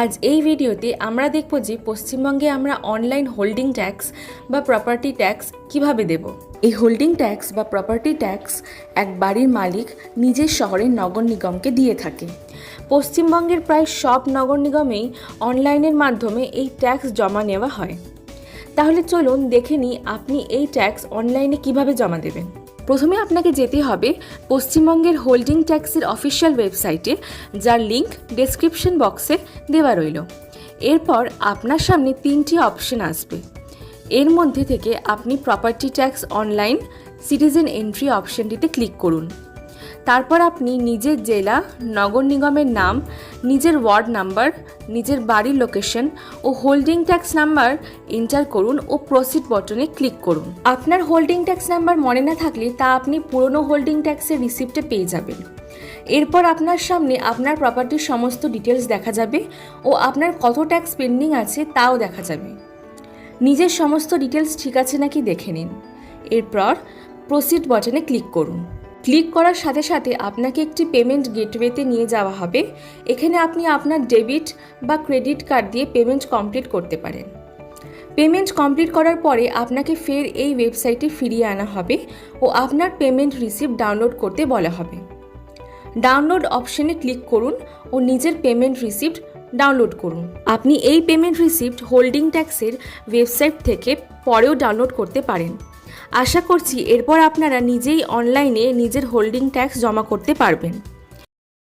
আজ এই ভিডিওতে আমরা দেখব যে পশ্চিমবঙ্গে আমরা অনলাইন হোল্ডিং ট্যাক্স বা প্রপার্টি ট্যাক্স কীভাবে দেব। এই হোল্ডিং ট্যাক্স বা প্রপার্টি ট্যাক্স এক বাড়ির মালিক নিজের শহরের নগর নিগমকে দিয়ে থাকে। পশ্চিমবঙ্গের প্রায় সব নগর নিগমেই অনলাইনের মাধ্যমে এই ট্যাক্স জমা নেওয়া হয়। তাহলে চলুন দেখে নিই আপনি এই ট্যাক্স অনলাইনে কীভাবে জমা দেবেন। প্রথমে আপনাকে যেতে হবে পশ্চিমবঙ্গের হোল্ডিং ট্যাক্সের অফিসিয়াল ওয়েবসাইটে, যার লিঙ্ক ডেসক্রিপশন বক্সে দেওয়া রইল। এরপর আপনার সামনে তিনটি অপশন আসবে। এর মধ্যে থেকে আপনি property tax online citizen entry অপশনটিতে ক্লিক করুন। তারপর আপনি নিজের জেলা, নগর নিগমের নাম, নিজের ওয়ার্ড নাম্বার, নিজের বাড়ির লোকেশন ও হোল্ডিং ট্যাক্স নাম্বার এন্টার করুন ও প্রসিড বটনে ক্লিক করুন। আপনার হোল্ডিং ট্যাক্স নাম্বার মনে না থাকলে তা আপনি পুরনো হোল্ডিং ট্যাক্সের রিসিপ্টে পেয়ে যাবেন। এরপর আপনার সামনে আপনার প্রপার্টির সমস্ত ডিটেলস দেখা যাবে ও আপনার কত ট্যাক্স পেন্ডিং আছে তাও দেখা যাবে। নিজের সমস্ত ডিটেলস ঠিক আছে নাকি দেখে নিন। এরপর প্রসিড বটনে ক্লিক করুন। ক্লিক করার সাথে সাথে আপনাকে একটি পেমেন্ট গেটওয়েতে নিয়ে যাওয়া হবে। এখানে আপনি আপনার ডেবিট বা ক্রেডিট কার্ড দিয়ে পেমেন্ট কমপ্লিট করতে পারেন। পেমেন্ট কমপ্লিট করার পরে আপনাকে ফের এই ওয়েবসাইটে ফিরিয়ে আনা হবে ও আপনার পেমেন্ট রিসিপ্ট ডাউনলোড করতে বলা হবে। ডাউনলোড অপশনে ক্লিক করুন ও নিজের পেমেন্ট রিসিপ্ট ডাউনলোড করুন। আপনি এই পেমেন্ট রিসিপ্ট হোল্ডিং ট্যাক্সের ওয়েবসাইট থেকে পরেও ডাউনলোড করতে পারেন। আশা করছি এরপর আপনারা নিজেই অনলাইনে নিজের হোল্ডিং ট্যাক্স জমা করতে পারবেন।